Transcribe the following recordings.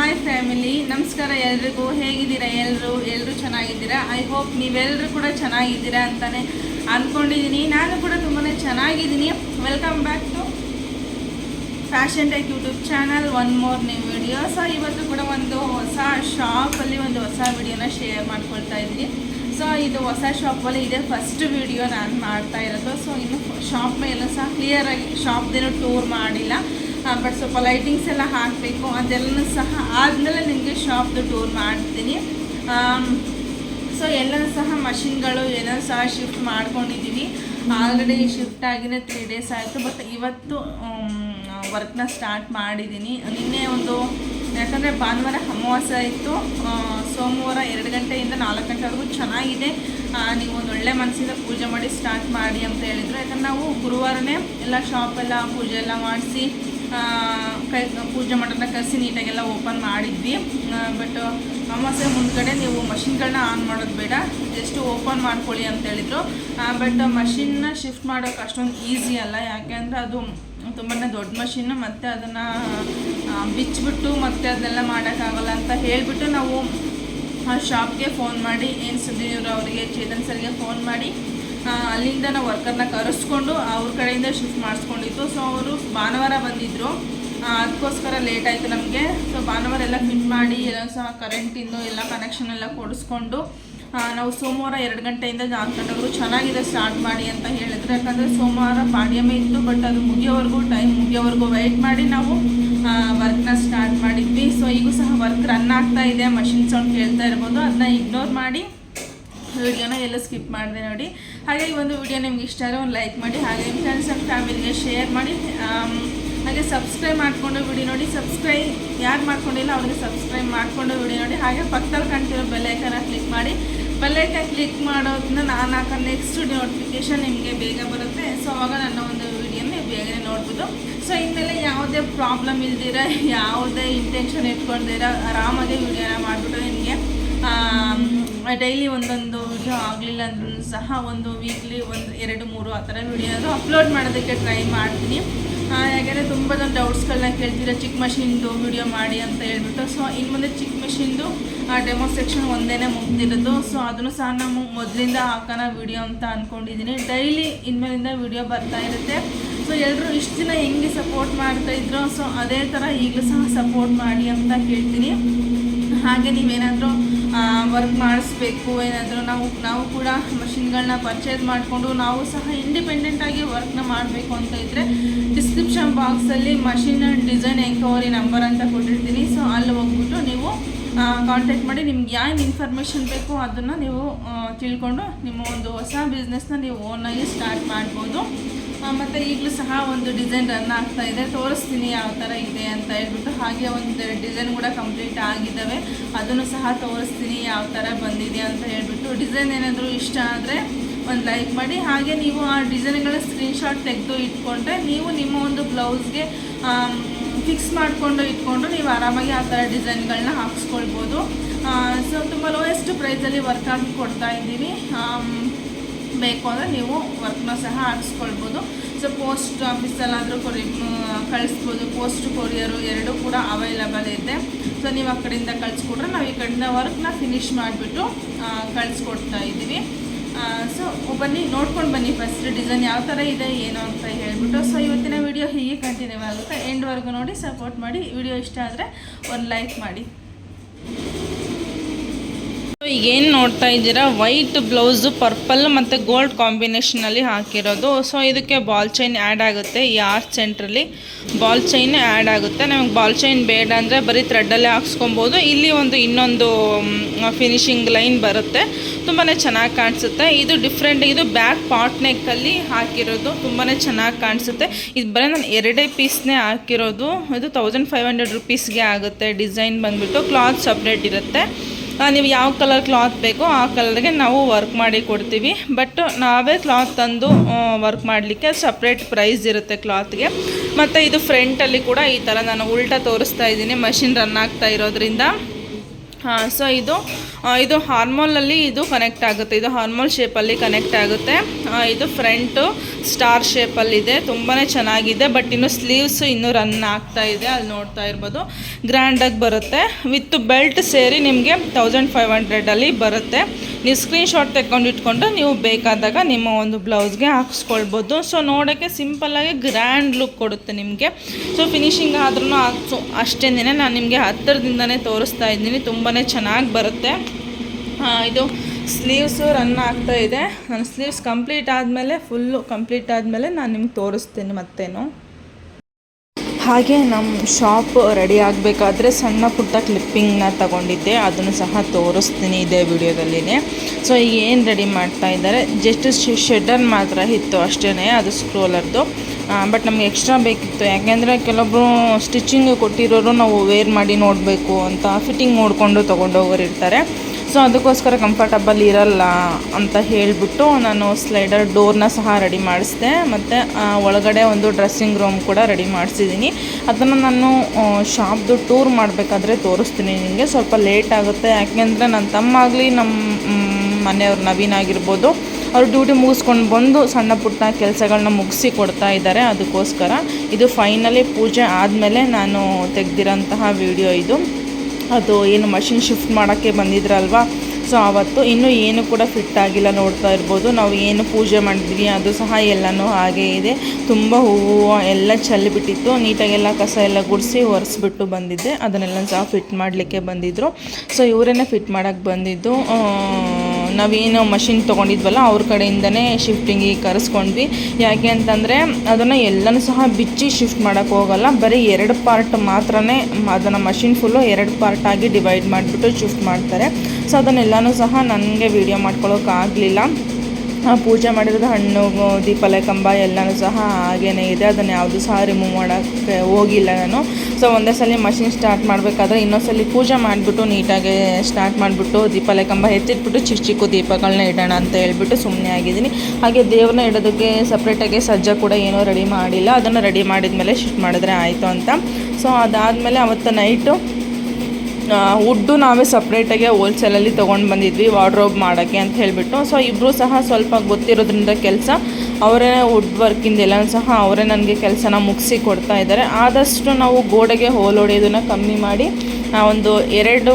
Hi family ನಮಸ್ಕಾರ ಎಲ್ರಿಗೂ. ಹೇಗಿದ್ದೀರಾ ಎಲ್ಲರೂ ಎಲ್ಲರೂ ಚೆನ್ನಾಗಿದ್ದೀರಾ? ಐ ಹೋಪ್ ನೀವೆಲ್ಲರೂ ಕೂಡ ಚೆನ್ನಾಗಿದ್ದೀರಾ ಅಂತಲೇ ಅಂದ್ಕೊಂಡಿದ್ದೀನಿ ನಾನು ಕೂಡ ತುಂಬಾ ಚೆನ್ನಾಗಿದ್ದೀನಿ welcome back to fashion tech YouTube channel one more new video so ಇವತ್ತು ಕೂಡ ಒಂದು ಹೊಸ ಶಾಪಲ್ಲಿ ಒಂದು ಹೊಸ ವಿಡಿಯೋನ ಶೇರ್ ಮಾಡ್ಕೊಳ್ತಾ ಇದ್ದೀನಿ. ಸೊ ಇದು ಹೊಸ ಶಾಪಲ್ಲಿ ಇದೇ. ಫಸ್ಟ್ ವಿಡಿಯೋ ನಾನು ಮಾಡ್ತಾ ಇರೋದು. ಸೊ ಇನ್ನು ಶಾಪ್ ಮೇಲೆ ಸಹ ಕ್ಲಿಯರಾಗಿ ಶಾಪ್ದೇನೂ ಟೂರ್ ಮಾಡಿಲ್ಲ. ಬಟ್ ಸ್ವಲ್ಪ ಲೈಟಿಂಗ್ಸ್ ಎಲ್ಲ ಹಾಕಬೇಕು. ಅದೆಲ್ಲನೂ ಸಹ ಆದಮೇಲೆ ನಿಮಗೆ ಶಾಪ್ದು ಟೂರ್ ಮಾಡ್ತೀನಿ. ಸೊ ಎಲ್ಲನೂ ಸಹ ಮಷಿನ್ಗಳು ಏನೋ ಸಹ ಶಿಫ್ಟ್ ಮಾಡ್ಕೊಂಡಿದ್ದೀವಿ ಆಲ್ರೆಡಿ ಶಿಫ್ಟ್ ಆಗಿನೇ ತ್ರೀ ಡೇಸ್ ಆಯಿತು ಬಟ್ ಇವತ್ತು ವರ್ಕ್ನ ಸ್ಟಾರ್ಟ್ ಮಾಡಿದ್ದೀನಿ ನಿನ್ನೆ ಒಂದು, ಯಾಕಂದರೆ ಭಾನುವಾರ ಅಮಾವಾಸ್ಯ ಇತ್ತು ಸೋಮವಾರ ಎರಡು ಗಂಟೆಯಿಂದ ನಾಲ್ಕು ಗಂಟೆವರೆಗೂ ಚೆನ್ನಾಗಿದೆ. ನೀವು ಒಂದು ಒಳ್ಳೆ ಮನಸ್ಸಿಂದ ಪೂಜೆ ಮಾಡಿ ಸ್ಟಾರ್ಟ್ ಮಾಡಿ ಅಂತ ಹೇಳಿದರು. ಯಾಕಂದ್ರೆ ನಾವು ಗುರುವಾರನೇ ಎಲ್ಲ ಶಾಪೆಲ್ಲ ಪೂಜೆ ಎಲ್ಲ ಮಾಡಿಸಿ ಕೈ, ಪೂಜೆ ಮಾಡೋದನ್ನ ಕರೆಸಿ ನೀಟಾಗೆಲ್ಲ ಓಪನ್ ಮಾಡಿದ್ವಿ. ಬಟ್ ಅಮಾವಾಸ್ಯೆ ಮುಂದ್ಗಡೆ ನೀವು ಮಷಿನ್ಗಳನ್ನ ಆನ್ ಮಾಡೋದು ಬೇಡ. ಜಸ್ಟ್ ಓಪನ್ ಮಾಡ್ಕೊಳ್ಳಿ ಅಂತ ಹೇಳಿದರು. ಬಟ್ ಮಷಿನ್ನ ಶಿಫ್ಟ್ ಮಾಡೋಕೆ ಅಷ್ಟೊಂದು ಈಸಿ ಅಲ್ಲ. ಯಾಕೆ ಅಂದರೆ ಅದು ತುಂಬಾ ದೊಡ್ಡ ಮಷಿನ್ನು ಮತ್ತು ಅದನ್ನು ಬಿಚ್ಚಿಬಿಟ್ಟು ಮತ್ತೆ ಅದನ್ನೆಲ್ಲ ಮಾಡೋಕ್ಕಾಗಲ್ಲ ಅಂತ ಹೇಳಿಬಿಟ್ಟು ನಾವು ಶಾಪ್ಗೆ ಫೋನ್ ಮಾಡಿ, ಏನು ಸುಧೀರ್ ಅವರಿಗೆ, ಚೇತನ್ ಸರ್ಗೆ ಫೋನ್ ಮಾಡಿ ಅಲ್ಲಿಂದ ನಾವು ವರ್ಕರ್ನ ಕರೆಸ್ಕೊಂಡು ಅವ್ರ ಕಡೆಯಿಂದ ಶಿಫ್ಟ್ ಮಾಡಿಸ್ಕೊಂಡಿತ್ತು ಸೊ ಅವರು ಭಾನುವಾರ ಬಂದಿದ್ದರು ಅದಕ್ಕೋಸ್ಕರ ಲೇಟ್ ಆಯಿತು ನಮಗೆ. ಸೊ ಭಾನುವಾರ ಎಲ್ಲ ಫಿಟ್ ಮಾಡಿ ಎಲ್ಲ ಸಹ ಕರೆಂಟಿಂದು ಎಲ್ಲ ಕನೆಕ್ಷನ್ ಎಲ್ಲ ಕೊಡಿಸ್ಕೊಂಡು ನಾವು ಸೋಮವಾರ ಎರಡು ಗಂಟೆಯಿಂದ ನಾಲ್ಕು ಗಂಟೆವರೆಗೂ ಚೆನ್ನಾಗಿದೆ ಸ್ಟಾರ್ಟ್ ಮಾಡಿ ಅಂತ ಹೇಳಿದ್ರು. ಯಾಕಂದರೆ ಸೋಮವಾರ ಪಾಡ್ಯಮೇ ಇತ್ತು ಬಟ್ ಅದು ಮುಗಿಯೋವರೆಗೂ ಟೈಮ್ ಮುಗಿಯೋವರೆಗೂ ವೆಯ್ಟ್ ಮಾಡಿ ನಾವು ವರ್ಕ್ನ ಸ್ಟಾರ್ಟ್ ಮಾಡಿದ್ವಿ. ಸೊ ಈಗೂ ಸಹ ವರ್ಕ್ ರನ್ ಆಗ್ತಾ ಇದೆ. ಮಷಿನ್ ಸೌಂಡ್ ಕೇಳ್ತಾ ಇರ್ಬೋದು. ಅದನ್ನ ಇಗ್ನೋರ್ ಮಾಡಿ ವಿಡಿಯೋನ ಎಲ್ಲ ಸ್ಕಿಪ್ ಮಾಡಿದೆ ನೋಡಿ. ಹಾಗೆ ಈ ಒಂದು ವಿಡಿಯೋ ನಿಮ್ಗೆ ಇಷ್ಟ ಆದರೆ ಒಂದು ಲೈಕ್ ಮಾಡಿ, ಹಾಗೆ ನಿಮ್ಮ ಫ್ರೆಂಡ್ಸ್ ಆ್ಯಂಡ್ ಫ್ಯಾಮಿಲಿಗೆ ಶೇರ್ ಮಾಡಿ ಹಾಗೆ ಸಬ್ಸ್ಕ್ರೈಬ್ ಮಾಡಿಕೊಂಡು ವಿಡಿಯೋ ನೋಡಿ. ಸಬ್ಸ್ಕ್ರೈಬ್ ಯಾರು ಮಾಡ್ಕೊಂಡಿಲ್ಲ ಅವ್ರಿಗೆ ಸಬ್ಸ್ಕ್ರೈಬ್ ಮಾಡಿಕೊಂಡು ವಿಡಿಯೋ ನೋಡಿ. ಹಾಗೆ ಪಕ್ಕದಲ್ಲಿ ಕಾಣ್ತಿರೋ ಬೆಲ್ಲೈಕನ್ನ ಕ್ಲಿಕ್ ಮಾಡಿ. ಬೆಲ್ಲೈಕನ್ ಕ್ಲಿಕ್ ಮಾಡೋದನ್ನ ನಾನು ಹಾಕೋ ನೆಕ್ಸ್ಟ್ ನೋಟಿಫಿಕೇಶನ್ ನಿಮಗೆ ಬೇಗ ಬರುತ್ತೆ. ಸೊ ಆವಾಗ ನನ್ನ ಒಂದು ವಿಡಿಯೋನ ಬೇಗನೆ ನೋಡ್ಬೋದು. ಸೊ ಇನ್ಮೇಲೆ ಯಾವುದೇ ಪ್ರಾಬ್ಲಮ್ ಇಲ್ದಿರ ಯಾವುದೇ ಇಂಟೆನ್ಷನ್ ಇಟ್ಕೊಂಡಿರ ಆರಾಮಾಗಿ ವಿಡಿಯೋನ ಮಾಡಿಬಿಟ್ಟು ನಿಮಗೆ ಡೈಲಿ ಒಂದೊಂದು ವಿಡಿಯೋ ಆಗಲಿಲ್ಲ ಅಂದ್ರೂ ಸಹ ಒಂದು ವೀಕ್ಲಿ ಒಂದು ಎರಡು ಮೂರು ಆ ಥರ ವಿಡಿಯೋ ಅಪ್ಲೋಡ್ ಮಾಡೋದಕ್ಕೆ ಟ್ರೈ ಮಾಡ್ತೀನಿ. ಯಾಕೆಂದರೆ ತುಂಬ ಜನ ಡೌಟ್ಸ್ಗಳನ್ನ ಕೇಳ್ತೀರ ಚಿಕ್ಕ ಮಷಿನ್ದು ವಿಡಿಯೋ ಮಾಡಿ ಅಂತ ಹೇಳ್ಬಿಟ್ಟು ಸೊ ಇನ್ನು ಮುಂದೆ ಚಿಕ್ಕ ಮಷಿನ್ದು ಡೆಮೋಸ್ಟ್ರೇಷನ್ ಒಂದೇ ಮುಗ್ದಿರೋದು. ಸೊ ಅದನ್ನು ಸಹ ನಾವು ಮೊದಲಿಂದ ಹಾಕೋಣ ವಿಡಿಯೋ ಅಂತ ಅಂದ್ಕೊಂಡಿದ್ದೀನಿ ಡೈಲಿ ಇನ್ಮೇಲಿಂದ ವಿಡಿಯೋ ಬರ್ತಾ ಇರುತ್ತೆ. ಸೊ ಎಲ್ಲರೂ ಇಷ್ಟು ದಿನ ಹೆಂಗೆ ಸಪೋರ್ಟ್ ಮಾಡ್ತಾಯಿದ್ರು ಸೊ ಅದೇ ಥರ ಈಗಲೂ ಸಹ ಸಪೋರ್ಟ್ ಮಾಡಿ ಅಂತ ಕೇಳ್ತೀನಿ. ಹಾಗೆ ನೀವೇನಾದರೂ ವರ್ಕ್ ಮಾಡಿಸ್ಬೇಕು, ಏನಾದರೂ ನಾವು ನಾವು ಕೂಡ ಮಷಿನ್ಗಳನ್ನ ಪರ್ಚೇಸ್ ಮಾಡಿಕೊಂಡು ನಾವು ಸಹ ಇಂಡಿಪೆಂಡೆಂಟಾಗಿ ವರ್ಕ್ನ ಮಾಡಬೇಕು ಅಂತ ಇದ್ದರೆ ಡಿಸ್ಕ್ರಿಪ್ಷನ್ ಬಾಕ್ಸಲ್ಲಿ machine and design enquiry number ಅಂತ ಕೊಟ್ಟಿರ್ತೀನಿ. ಸೊ ಅಲ್ಲಿ ಹೋಗ್ಬಿಟ್ಟು ನೀವು ಕಾಂಟ್ಯಾಕ್ಟ್ ಮಾಡಿ ನಿಮ್ಗೆ ಏನು ಇನ್ಫಾರ್ಮೇಷನ್ ಬೇಕೋ ಅದನ್ನು ನೀವು ತಿಳ್ಕೊಂಡು ನಿಮ್ಮ ಒಂದು ಹೊಸ ಬಿಸ್ನೆಸ್ನ ನೀವು ಓನಾಗಿ ಸ್ಟಾರ್ಟ್ ಮಾಡ್ಬೋದು. ಮತ್ತು ಈಗಲೂ ಸಹ ಒಂದು ಡಿಸೈನ್ ರನ್ ಆಗ್ತಾ ಇದೆ. ತೋರಿಸ್ತೀನಿ ಯಾವ ಥರ ಇದೆ ಅಂತ ಹೇಳ್ಬಿಟ್ಟು ಹಾಗೆ ಒಂದು ಡಿಸೈನ್ ಕೂಡ ಕಂಪ್ಲೀಟ್ ಆಗಿದ್ದಾವೆ. ಅದನ್ನು ಸಹ ತೋರಿಸ್ತೀನಿ ಯಾವ ಥರ ಬಂದಿದೆ ಅಂತ ಹೇಳ್ಬಿಟ್ಟು. ಡಿಸೈನ್ ಏನಾದರೂ ಇಷ್ಟ ಆದರೆ ಒಂದು ಲೈಕ್ ಮಾಡಿ. ಹಾಗೆ ನೀವು ಆ ಡಿಸೈನ್ಗಳ ಸ್ಕ್ರೀನ್ಶಾಟ್ ತೆಗೆದು ಇಟ್ಕೊಂಡ್ರೆ ನೀವು ನಿಮ್ಮ ಒಂದು ಬ್ಲೌಸ್ಗೆ ಫಿಕ್ಸ್ ಮಾಡಿಕೊಂಡು ಇಟ್ಕೊಂಡು ನೀವು ಆರಾಮಾಗಿ ಆ ಥರ ಡಿಸೈನ್ಗಳನ್ನ ಹಾಕ್ಸ್ಕೊಳ್ಬೋದು. ಸೊ ತುಂಬ ಲೋಯೆಸ್ಟ್ ಪ್ರೈಸಲ್ಲಿ ವರ್ಕ್ ಆಗಿ ಕೊಡ್ತಾ ಇದ್ದೀವಿ ಬೇಕು ಅಂದರೆ ನೀವು ವರ್ಕ್ನ ಸಹ ಹಾಕ್ಸ್ಕೊಳ್ಬೋದು ಸೊ ಪೋಸ್ಟ್ ಆಫೀಸಲ್ಲಾದರೂ ಕೊರಿ ಕಳಿಸ್ಬೋದು. ಪೋಸ್ಟ್ ಕೊರಿಯರು ಎರಡೂ ಕೂಡ ಅವೈಲಬಲ್ ಇದೆ. ಸೊ ನೀವು ಆ ಕಡೆಯಿಂದ ಕಳಿಸ್ಕೊಟ್ರೆ ನಾವು ಈ ಕಡೆಯಿಂದ ವರ್ಕ್ನ ಫಿನಿಶ್ ಮಾಡಿಬಿಟ್ಟು ಕಳಿಸ್ಕೊಡ್ತಾ ಇದ್ದೀವಿ. ಸೊ ಬನ್ನಿ, ನೋಡ್ಕೊಂಡು ಬನ್ನಿ ಫಸ್ಟ್ ಡಿಸೈನ್ ಯಾವ ಥರ ಇದೆ, ಏನು ಅಂತ ಹೇಳ್ಬಿಟ್ಟು. ಸೊ ಇವತ್ತಿನ ವಿಡಿಯೋ ಹೀಗೆ ಕಂಟಿನ್ಯೂ ಆಗುತ್ತೆ. ಎಂಡ್ವರೆಗೂ ನೋಡಿ ಸಪೋರ್ಟ್ ಮಾಡಿ. ವಿಡಿಯೋ ಇಷ್ಟ ಆದರೆ ಒಂದು ಲೈಕ್ ಮಾಡಿ. ಈಗೇನು ನೋಡ್ತಾ ಇದ್ದೀರಾ? ವೈಟ್ ಬ್ಲೌಸು ಪರ್ಪಲ್ ಮತ್ತು ಗೋಲ್ಡ್ ಕಾಂಬಿನೇಷನಲ್ಲಿ ಹಾಕಿರೋದು. ಸೊ ಇದಕ್ಕೆ ಬಾಲ್ ಚೈನ್ ಆ್ಯಡ್ ಆಗುತ್ತೆ ಈ ಆರ್ಟ್ ಸೆಂಟ್ರಲ್ಲಿ ಬಾಲ್ ಚೈನ್ ಆ್ಯಡ್ ಆಗುತ್ತೆ. ನಮಗೆ ಬಾಲ್ ಚೈನ್ ಬೇಡ ಅಂದರೆ ಬರೀ ಥ್ರೆಡ್ಡಲ್ಲೇ ಹಾಕ್ಸ್ಕೊಬೋದು. ಇಲ್ಲಿ ಒಂದು ಇನ್ನೊಂದು ಫಿನಿಶಿಂಗ್ ಲೈನ್ ಬರುತ್ತೆ. ತುಂಬಾ ಚೆನ್ನಾಗಿ ಕಾಣಿಸುತ್ತೆ. ಇದು ಡಿಫ್ರೆಂಟ್ ಇದು ಬ್ಯಾಕ್ ಪಾಟ್ ನೆಕ್ಕಲ್ಲಿ ಹಾಕಿರೋದು. ತುಂಬಾ ಚೆನ್ನಾಗಿ ಕಾಣಿಸುತ್ತೆ. ಇದು ಬರೀ ನಾನು ಎರಡೇ ಪೀಸ್ನೇ ಹಾಕಿರೋದು. ಇದು ತೌಸಂಡ್ ಫೈವ್ ಹಂಡ್ರೆಡ್ ರುಪೀಸ್ಗೆ ಆಗುತ್ತೆ. ಡಿಸೈನ್ ಬಂದುಬಿಟ್ಟು ಕ್ಲಾತ್ ಸಪ್ರೇಟ್ ಇರುತ್ತೆ. ನೀವು ಯಾವ ಕಲರ್ ಕ್ಲಾತ್ ಬೇಕೋ ಆ ಕಲರ್ಗೆ ನಾವು ವರ್ಕ್ ಮಾಡಿ ಕೊಡ್ತೀವಿ. ಬಟ್ ನಾವೇ ಕ್ಲಾತ್ ತಂದು ವರ್ಕ್ ಮಾಡಲಿಕ್ಕೆ ಸಪ್ರೇಟ್ ಪ್ರೈಸ್ ಇರುತ್ತೆ ಕ್ಲಾತ್ಗೆ ಮತ್ತು ಇದು ಫ್ರಂಟಲ್ಲಿ ಕೂಡ ಈ ಥರ ನಾನು ಉಲ್ಟಾ ತೋರಿಸ್ತಾ ಇದ್ದೀನಿ. ಮಷಿನ್ ರನ್ ಆಗ್ತಾ ಇರೋದ್ರಿಂದ. ಸೊ ಇದು ಇದು ಹಾರ್ಮೋಲಲ್ಲಿ ಇದು ಕನೆಕ್ಟ್ ಆಗುತ್ತೆ. ಇದು ಹಾರ್ಮೋಲ್ ಶೇಪಲ್ಲಿ ಕನೆಕ್ಟ್ ಆಗುತ್ತೆ. ಇದು ಫ್ರಂಟು ಸ್ಟಾರ್ ಶೇಪಲ್ಲಿದೆ ತುಂಬಾ ಚೆನ್ನಾಗಿದೆ. ಬಟ್ ಇನ್ನು ಸ್ಲೀವ್ಸ್ ಇನ್ನೂ ರನ್ ಆಗ್ತಾ ಇದೆ. ಅಲ್ಲಿ ನೋಡ್ತಾ ಇರ್ಬೋದು. ಗ್ರ್ಯಾಂಡಾಗಿ ಬರುತ್ತೆ. ವಿತ್ ಬೆಲ್ಟ್ ಸೇರಿ ನಿಮಗೆ ತೌಸಂಡ್ ಫೈವ್ ಹಂಡ್ರೆಡಲ್ಲಿ ಬರುತ್ತೆ. ನೀವು ಸ್ಕ್ರೀನ್ಶಾಟ್ ತೆಕ್ಕೊಂಡು ಇಟ್ಕೊಂಡು ನೀವು ಬೇಕಾದಾಗ ನಿಮ್ಮ ಒಂದು ಬ್ಲೌಸ್ಗೆ ಹಾಕ್ಸ್ಕೊಳ್ಬೋದು. ಸೊ ನೋಡೋಕ್ಕೆ ಸಿಂಪಲ್ಲಾಗಿ ಗ್ರ್ಯಾಂಡ್ ಲುಕ್ ಕೊಡುತ್ತೆ ನಿಮಗೆ. ಸೊ ಫಿನಿಶಿಂಗ್ ಆದ್ರೂ ಹಾಕ್ಸು. ಅಷ್ಟೇ ನಾನು ನಿಮಗೆ ಹತ್ತಿರದಿಂದನೇ ತೋರಿಸ್ತಾ ಇದ್ದೀನಿ. ತುಂಬಾ ಚೆನ್ನಾಗಿ ಬರುತ್ತೆ. ಇದು ಸ್ಲೀವ್ಸು ರನ್ ಆಗ್ತಾ ಇದೆ. ನನ್ನ ಸ್ಲೀವ್ಸ್ ಕಂಪ್ಲೀಟ್ ಆದಮೇಲೆ ಫುಲ್ಲು ಕಂಪ್ಲೀಟ್ ಆದಮೇಲೆ ನಾನು ನಿಮ್ಗೆ ತೋರಿಸ್ತೀನಿ ಮತ್ತೇನು. ಹಾಗೆ ನಮ್ಮ ಶಾಪ್ ರೆಡಿ ಆಗಬೇಕಾದ್ರೆ ಸಣ್ಣ ಪುಟ್ಟ ಕ್ಲಿಪ್ಪಿಂಗ್ನ ತಗೊಂಡಿದ್ದೆ. ಅದನ್ನು ಸಹ ತೋರಿಸ್ತೀನಿ ಇದೇ ವಿಡಿಯೋದಲ್ಲಿನೇ. ಸೊ ಈಗ ಏನು ರೆಡಿ ಮಾಡ್ತಾ ಇದ್ದಾರೆ? ಜಸ್ಟ್ ಶೆಡ್ಡರ್ ಮಾತ್ರ ಇತ್ತು ಅಷ್ಟೇ ಅದು ಸ್ಕ್ರೋಲರ್ದು ಬಟ್ ನಮಗೆ ಎಕ್ಸ್ಟ್ರಾ ಬೇಕಿತ್ತು. ಯಾಕೆಂದರೆ ಕೆಲವೊಬ್ಬರು ಸ್ಟಿಚಿಂಗ್ ಕೊಟ್ಟಿರೋರು ನಾವು ವೇರ್ ಮಾಡಿ ನೋಡಬೇಕು ಅಂತ ಫಿಟ್ಟಿಂಗ್ ನೋಡಿಕೊಂಡು ತೊಗೊಂಡೋಗೋರು ಇರ್ತಾರೆ. ಸೊ ಅದಕ್ಕೋಸ್ಕರ ಕಂಫರ್ಟಬಲ್ ಇರಲ್ಲ ಅಂತ ಹೇಳಿಬಿಟ್ಟು ನಾನು ಸ್ಲೈಡರ್ ಡೋರ್ನ ಸಹ ರೆಡಿ ಮಾಡಿಸಿದೆ. ಮತ್ತು ಒಳಗಡೆ ಒಂದು ಡ್ರೆಸ್ಸಿಂಗ್ ರೂಮ್ ಕೂಡ ರೆಡಿ ಮಾಡಿಸಿದ್ದೀನಿ. ಅದನ್ನು ನಾನು ಶಾಪ್ದು ಟೂರ್ ಮಾಡಬೇಕಾದ್ರೆ ತೋರಿಸ್ತೀನಿ ನಿಮಗೆ ಸ್ವಲ್ಪ ಲೇಟ್ ಆಗುತ್ತೆ. ಯಾಕೆಂದರೆ ನನ್ನ ತಮ್ಮ ಆಗಲಿ ನಮ್ಮ ಮನೆಯವ್ರು ನವೀನ್ ಆಗಿರ್ಬೋದು, ಅವರು ಡ್ಯೂಟಿ ಮುಗಿಸ್ಕೊಂಡು ಬಂದು ಸಣ್ಣ ಪುಟ್ಟ ಕೆಲಸಗಳನ್ನ ಮುಗಿಸಿ ಕೊಡ್ತಾ ಇದ್ದಾರೆ. ಅದಕ್ಕೋಸ್ಕರ ಇದು ಫೈನಲಿ ಪೂಜೆ ಆದಮೇಲೆ ನಾನು ತೆಗ್ದಿರೋಂತಹ ವಿಡಿಯೋ ಇದು. ಅದು ಏನು ಮಷಿನ್ ಶಿಫ್ಟ್ ಮಾಡೋಕ್ಕೆ ಬಂದಿದ್ರಲ್ವಾ? ಸೊ ಆವತ್ತು ಇನ್ನೂ ಏನು ಕೂಡ ಫಿಟ್ ಆಗಿಲ್ಲ ನೋಡ್ತಾ ಇರ್ಬೋದು. ನಾವು ಏನು ಪೂಜೆ ಮಾಡಿದ್ವಿ ಅದು ಸಹ ಎಲ್ಲನೂ ಹಾಗೇ ಇದೆ. ತುಂಬ ಹೂವು ಎಲ್ಲ ಚೆಲ್ಲಿಬಿಟ್ಟಿತ್ತು. ನೀಟಾಗೆಲ್ಲ ಕಸ ಎಲ್ಲ ಗುಡಿಸಿ ಒರೆಸ್ಬಿಟ್ಟು ಬಂದಿದ್ದೆ. ಅದನ್ನೆಲ್ಲ ಸಹ ಫಿಟ್ ಮಾಡಲಿಕ್ಕೆ ಬಂದಿದ್ದರು ಸೊ ಇವರೇನೆ ಫಿಟ್ ಮಾಡೋಕ್ಕೆ ಬಂದಿದ್ದು. ನಾವೇನು ಮಷಿನ್ ತೊಗೊಂಡಿದ್ವಲ್ಲ ಅವ್ರ ಕಡೆಯಿಂದನೇ ಶಿಫ್ಟಿಂಗಿಗೆ ಕರೆಸ್ಕೊಂಡ್ವಿ. ಯಾಕೆ ಅಂತಂದರೆ ಅದನ್ನು ಎಲ್ಲನೂ ಸಹ ಬಿಚ್ಚಿ ಶಿಫ್ಟ್ ಮಾಡೋಕ್ಕೆ ಹೋಗಲ್ಲ. ಬರೀ ಎರಡು ಪಾರ್ಟ್ ಮಾತ್ರನೇ ಅದನ್ನು ಮಷಿನ್ ಫುಲ್ಲು ಎರಡು ಪಾರ್ಟಾಗಿ ಡಿವೈಡ್ ಮಾಡಿಬಿಟ್ಟು ಶಿಫ್ಟ್ ಮಾಡ್ತಾರೆ. ಸೊ ಅದನ್ನೆಲ್ಲನೂ ಸಹ ನನಗೆ ವೀಡಿಯೋ ಮಾಡ್ಕೊಳ್ಳೋಕ್ಕಾಗಲಿಲ್ಲ ಪೂಜೆ ಮಾಡಿರೋದು ಹಣ್ಣು ದೀಪಲೆ ಕಂಬ ಎಲ್ಲನೂ ಸಹ ಹಾಗೇನೇ ಇದೆ. ಅದನ್ನು ಯಾವುದು ಸಹ ರಿಮೂವ್ ಮಾಡೋಕ್ಕೆ ಹೋಗಿಲ್ಲ ನಾನು. ಸೊ ಒಂದೇ ಸಲ ಮಷಿನ್ ಸ್ಟಾರ್ಟ್ ಮಾಡಬೇಕಾದ್ರೆ ಇನ್ನೊಂದ್ಸಲಿ ಪೂಜೆ ಮಾಡಿಬಿಟ್ಟು ನೀಟಾಗಿ ಸ್ಟಾರ್ಟ್ ಮಾಡಿಬಿಟ್ಟು ದೀಪಲೆ ಕಂಬ ಎತ್ತಿಟ್ಬಿಟ್ಟು ಚಿಕ್ಕ ಚಿಕ್ಕ ದೀಪಗಳನ್ನ ಇಡೋಣ ಅಂತ ಹೇಳ್ಬಿಟ್ಟು ಸುಮ್ಮನೆ ಆಗಿದ್ದೀನಿ. ಹಾಗೆ ದೇವ್ರನ್ನ ಇಡೋದಕ್ಕೆ ಸಪ್ರೇಟಾಗಿ ಸಜ್ಜ ಕೂಡ ಏನೂ ರೆಡಿ ಮಾಡಿಲ್ಲ. ಅದನ್ನು ರೆಡಿ ಮಾಡಿದ ಮೇಲೆ ಶಿಫ್ಟ್ ಮಾಡಿದ್ರೆ ಆಯಿತು ಅಂತ. ಸೊ ಅದಾದಮೇಲೆ ಅವತ್ತು ನೈಟು ವುಡ್ಡು ನಾವೇ ಸಪ್ರೇಟಾಗಿ ಹೋಲ್ಸೇಲಲ್ಲಿ ತೊಗೊಂಡು ಬಂದಿದ್ವಿ ವಾರ್ಡ್ರೋಬ್ ಮಾಡೋಕ್ಕೆ ಅಂತ ಹೇಳಿಬಿಟ್ಟು. ಸೊ ಇಬ್ಬರು ಸಹ ಸ್ವಲ್ಪ ಗೊತ್ತಿರೋದ್ರಿಂದ ಕೆಲಸ ಅವರೇ ವುಡ್ ವರ್ಕಿಂದ ಎಲ್ಲ ಸಹ ಅವರೇ ನನಗೆ ಕೆಲಸನ ಮುಗಿಸಿ ಕೊಡ್ತಾ ಇದ್ದಾರೆ. ಆದಷ್ಟು ನಾವು ಗೋಡೆಗೆ ಹೋಲ್ ಹೊಡೆಯೋದನ್ನ ಕಮ್ಮಿ ಮಾಡಿ ಒಂದು ಎರಡು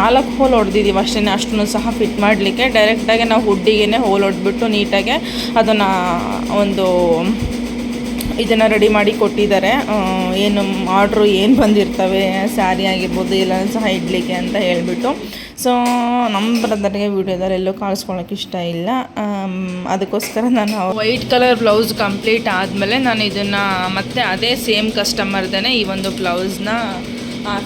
ನಾಲ್ಕು ಹೋಲ್ ಹೊಡೆದಿದ್ದೀವಿ ಅಷ್ಟೇ ಅಷ್ಟನ್ನು ಸಹ ಫಿಟ್ ಮಾಡಲಿಕ್ಕೆ. ಡೈರೆಕ್ಟಾಗಿ ನಾವು ಹುಡ್ಡಿಗೆ ಹೋಲ್ ಹೊಡೆದ್ಬಿಟ್ಟು ನೀಟಾಗೆ ಅದನ್ನು ಒಂದು ಇದನ್ನು ರೆಡಿ ಮಾಡಿ ಕೊಟ್ಟಿದ್ದಾರೆ. ಏನು ಆರ್ಡ್ರು ಏನು ಬಂದಿರ್ತವೆ ಸ್ಯಾರಿ ಆಗಿರ್ಬೋದು ಇಲ್ಲ ಸಹ ಇಡ್ಲಿಕ್ಕೆ ಅಂತ ಹೇಳಿಬಿಟ್ಟು. ಸೊ ನಮ್ಮ ಬ್ರದರ್ಗೆ ವೀಡಿಯೋದಲ್ಲಿ ಎಲ್ಲೂ ಕಾಣಿಸ್ಕೊಳಕ್ಕೆ ಇಷ್ಟ ಇಲ್ಲ. ಅದಕ್ಕೋಸ್ಕರ ನಾನು ವೈಟ್ ಕಲರ್ ಬ್ಲೌಸ್ ಕಂಪ್ಲೀಟ್ ಆದಮೇಲೆ ನಾನು ಇದನ್ನು ಮತ್ತೆ ಅದೇ ಸೇಮ್ ಕಸ್ಟಮರ್ದೇ ಈ ಒಂದು ಬ್ಲೌಸ್ನ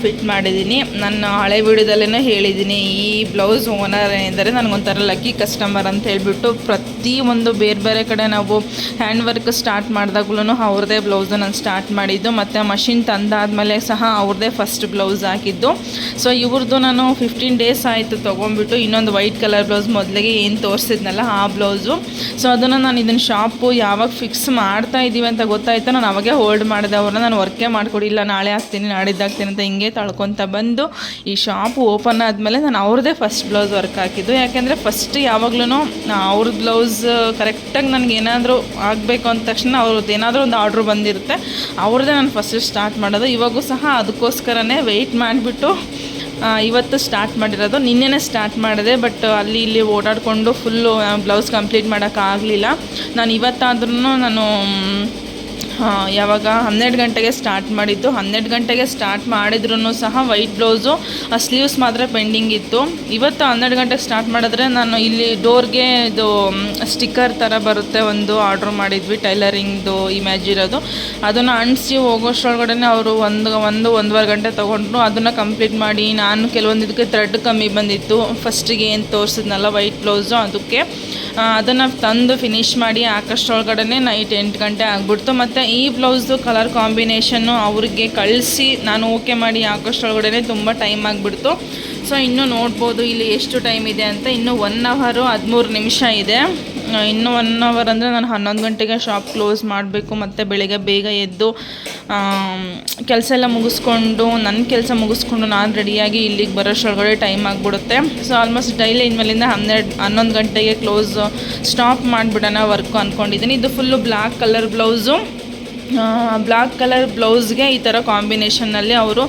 ಫಿಟ್ ಮಾಡಿದ್ದೀನಿ ನನ್ನ ಹಳೆ ವಿಡಿಯೋದಲ್ಲೇ ಹೇಳಿದ್ದೀನಿ ಈ ಬ್ಲೌಸ್ ಓನರ್ ಏನಿದ್ದಾರೆ, ನನಗೊಂಥರ ಲಕ್ಕಿ ಕಸ್ಟಮರ್ ಅಂತ ಹೇಳಿಬಿಟ್ಟು ಪ್ರತಿ ಒಂದು ಬೇರೆ ಬೇರೆ ಕಡೆ ನಾವು ಹ್ಯಾಂಡ್ ವರ್ಕ್ ಸ್ಟಾರ್ಟ್ ಮಾಡಿದಾಗ್ಲೂ ಅವ್ರದೇ ಬ್ಲೌಸ್ ನಾನು ಸ್ಟಾರ್ಟ್ ಮಾಡಿದ್ದು. ಮತ್ತು ಮಷಿನ್ ತಂದಾದಮೇಲೆ ಸಹ ಅವ್ರದ್ದೇ ಫಸ್ಟ್ ಬ್ಲೌಸ್ ಹಾಕಿದ್ದು. ಸೊ ಇವ್ರದ್ದು ನಾನು ಫಿಫ್ಟೀನ್ ಡೇಸ್ ಆಯಿತು ತೊಗೊಂಡ್ಬಿಟ್ಟು, ಇನ್ನೊಂದು ವೈಟ್ ಕಲರ್ ಬ್ಲೌಸ್ ಮೊದಲಿಗೆ ಏನು ತೋರಿಸಿದ್ನಲ್ಲ ಆ ಬ್ಲೌಸು ಸೊ ಅದನ್ನು ನಾನು ಇದನ್ನು ಶಾಪು ಯಾವಾಗ ಫಿಕ್ಸ್ ಮಾಡ್ತಾ ಇದ್ದೀವಿ ಅಂತ ಗೊತ್ತಾಯಿತು. ನಾನು ಅವಾಗೇ ಹೋಲ್ಡ್ ಮಾಡಿದೆ, ಅವ್ರನ್ನ ನಾನು ವರ್ಕೇ ಮಾಡಿಕೊಡಿಲ್ಲ ನಾಳೆ ಹಾಕ್ತೀನಿ ನಾಡಿದ್ದಾಗ್ತೀನಿ ಅಂತ ಹಿಂಗೆ ತಳ್ಕೊತ ಬಂದು ಈ ಶಾಪ್ ಓಪನ್ ಆದಮೇಲೆ ನಾನು ಅವ್ರದ್ದೇ ಫಸ್ಟ್ ಬ್ಲೌಸ್ ವರ್ಕ್ ಹಾಕಿದ್ದು. ಯಾಕೆಂದರೆ ಫಸ್ಟ್ ಯಾವಾಗ್ಲೂ ಅವ್ರ ಬ್ಲೌಸ್ ಕರೆಕ್ಟಾಗಿ ನನಗೆ ಏನಾದರೂ ಆಗಬೇಕು ಅಂದ ತಕ್ಷಣ ಅವ್ರದ್ದು ಏನಾದರೂ ಒಂದು ಆರ್ಡ್ರ್ ಬಂದಿರುತ್ತೆ. ಅವ್ರದ್ದೇ ನಾನು ಫಸ್ಟ್ ಸ್ಟಾರ್ಟ್ ಮಾಡೋದು. ಇವಾಗೂ ಸಹ ಅದಕ್ಕೋಸ್ಕರನೇ ವೆಯ್ಟ್ ಮಾಡಿಬಿಟ್ಟು ಇವತ್ತು ಸ್ಟಾರ್ಟ್ ಮಾಡಿರೋದು. ನಿನ್ನೆನೇ ಸ್ಟಾರ್ಟ್ ಮಾಡಿದೆ ಬಟ್ ಅಲ್ಲಿ ಇಲ್ಲಿ ಓಡಾಡಿಕೊಂಡು ಫುಲ್ಲು ಬ್ಲೌಸ್ ಕಂಪ್ಲೀಟ್ ಮಾಡೋಕ್ಕಾಗಲಿಲ್ಲ ನಾನು ಇವತ್ತಾದ್ರೂ ನಾನು ಯಾವಾಗ ಹನ್ನೆರಡು ಗಂಟೆಗೆ ಸ್ಟಾರ್ಟ್ ಮಾಡಿದ್ದು. ಹನ್ನೆರಡು ಗಂಟೆಗೆ ಸ್ಟಾರ್ಟ್ ಮಾಡಿದ್ರೂ ಸಹ ವೈಟ್ ಬ್ಲೌಸು ಸ್ಲೀವ್ಸ್ ಮಾತ್ರ ಪೆಂಡಿಂಗ್ ಇತ್ತು. ಇವತ್ತು ಹನ್ನೆರಡು ಗಂಟೆಗೆ ಸ್ಟಾರ್ಟ್ ಮಾಡಿದ್ರೆ ನಾನು ಇಲ್ಲಿ ಡೋರ್ಗೆ ಇದು ಸ್ಟಿಕ್ಕರ್ ಥರ ಬರುತ್ತೆ ಒಂದು ಆರ್ಡ್ರ್ ಮಾಡಿದ್ವಿ ಟೈಲರಿಂಗ್ದು ಇಮ್ಯಾಜ್ ಇರೋದು. ಅದನ್ನು ಅಂಟಿಸಿ ಹೋಗೋಷ್ಟರೊಳಗಡೆ ಅವರು ಒಂದು ಒಂದು, ಒಂದೂವರೆ ಗಂಟೆ ತೊಗೊಂಡ್ರು. ಅದನ್ನು ಕಂಪ್ಲೀಟ್ ಮಾಡಿ ನಾನು ಕೆಲವೊಂದು ಇದಕ್ಕೆ ಥ್ರೆಡ್ ಕಮ್ಮಿ ಬಂದಿತ್ತು. ಫಸ್ಟಿಗೆ ಏನು ತೋರಿಸಿದ್ನಲ್ಲ ವೈಟ್ ಬ್ಲೌಸು ಅದಕ್ಕೆ. ಅದನ್ನು ತಂದು ಫಿನಿಶ್ ಮಾಡಿ ಹಾಕೋಷ್ಟರೊಳಗಡೆ ನೈಟ್ ಎಂಟು ಗಂಟೆ ಆಗ್ಬಿಡ್ತು. ಮತ್ತು ಈ ಬ್ಲೌಸ್ದು ಕಲರ್ ಕಾಂಬಿನೇಷನ್ನು ಅವ್ರಿಗೆ ಕಳಿಸಿ ನಾನು ಓಕೆ ಮಾಡಿ ಹಾಕೋಷ್ಟೊಳಗಡೆ ತುಂಬ ಟೈಮ್ ಆಗಿಬಿಡ್ತು. ಸೊ ಇನ್ನೂ ನೋಡ್ಬೋದು ಇಲ್ಲಿ ಎಷ್ಟು ಟೈಮ್ ಇದೆ ಅಂತ. ಇನ್ನೂ ಒನ್ ಅವರು ಹದಿಮೂರು ನಿಮಿಷ ಇದೆ. ಇನ್ನೂ ಒನ್ ಅವರ್ ಅಂದರೆ ನಾನು ಹನ್ನೊಂದು ಗಂಟೆಗೆ ಶಾಪ್ ಕ್ಲೋಸ್ ಮಾಡಬೇಕು ಮತ್ತು ಬೆಳಗ್ಗೆ ಬೇಗ ಎದ್ದು ಕೆಲಸ ಎಲ್ಲ ಮುಗಿಸ್ಕೊಂಡು ನನ್ನ ಕೆಲಸ ಮುಗಿಸ್ಕೊಂಡು ನಾನು ರೆಡಿಯಾಗಿ ಇಲ್ಲಿಗೆ ಬರೋಷ್ಟೊಳಗಡೆ ಟೈಮ್ ಆಗಿಬಿಡುತ್ತೆ. ಸೊ ಆಲ್ಮೋಸ್ಟ್ ಡೈಲಿ ಇನ್ಮೇಲಿಂದ ಹನ್ನೆರಡು, ಹನ್ನೊಂದು ಗಂಟೆಗೆ ಕ್ಲೋಸ್ ಸ್ಟಾಪ್ ಮಾಡಿಬಿಡೋಣ ವರ್ಕು ಅಂದ್ಕೊಂಡಿದ್ದೀನಿ ಇದು full black colour blouse black colour ಬ್ಲೌಸ್ಗೆ ಈ ಥರ ಕಾಂಬಿನೇಷನ್ನಲ್ಲಿ ಅವರು